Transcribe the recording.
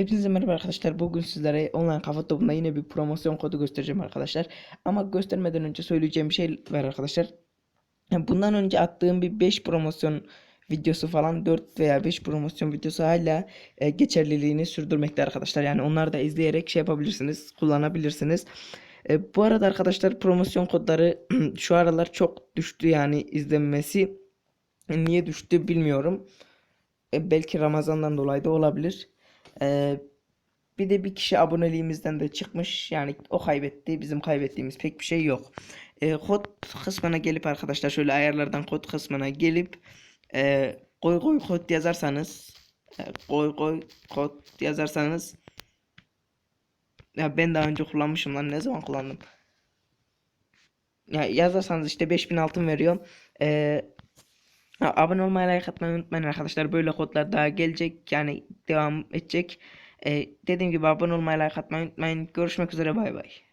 Hepinize merhaba arkadaşlar. Bugün sizlere online kafa topunda yine bir promosyon kodu göstereceğim arkadaşlar. Ama göstermeden önce söyleyeceğim bir şey var arkadaşlar. Bundan önce attığım bir 5 promosyon videosu falan 4 veya 5 promosyon videosu hala e, geçerliliğini sürdürmekte arkadaşlar. Yani onları da izleyerek şey yapabilirsiniz, kullanabilirsiniz. E, bu arada arkadaşlar promosyon kodları şu aralar çok düştü yani izlenmesi. Niye düştü bilmiyorum. E, belki Ramazan'dan dolayı da olabilir. Ee, bir de bir kişi aboneliğimizden de çıkmış. Yani o kaybetti. Bizim kaybettiğimiz pek bir şey yok. Ee, kod kısmına gelip arkadaşlar şöyle ayarlardan kod kısmına gelip e, koy koy kod yazarsanız e, koy koy kod yazarsanız ya ben daha önce kullanmışım lan ne zaman kullandım? Ya yazarsanız işte 5000 altın veriyor. Ee, Ha, abone olmayı, like atmayı unutmayın arkadaşlar. Böyle kodlar daha gelecek. Yani devam edecek. Ee, dediğim gibi abone olmayı, like atmayı unutmayın. Görüşmek üzere bay bay.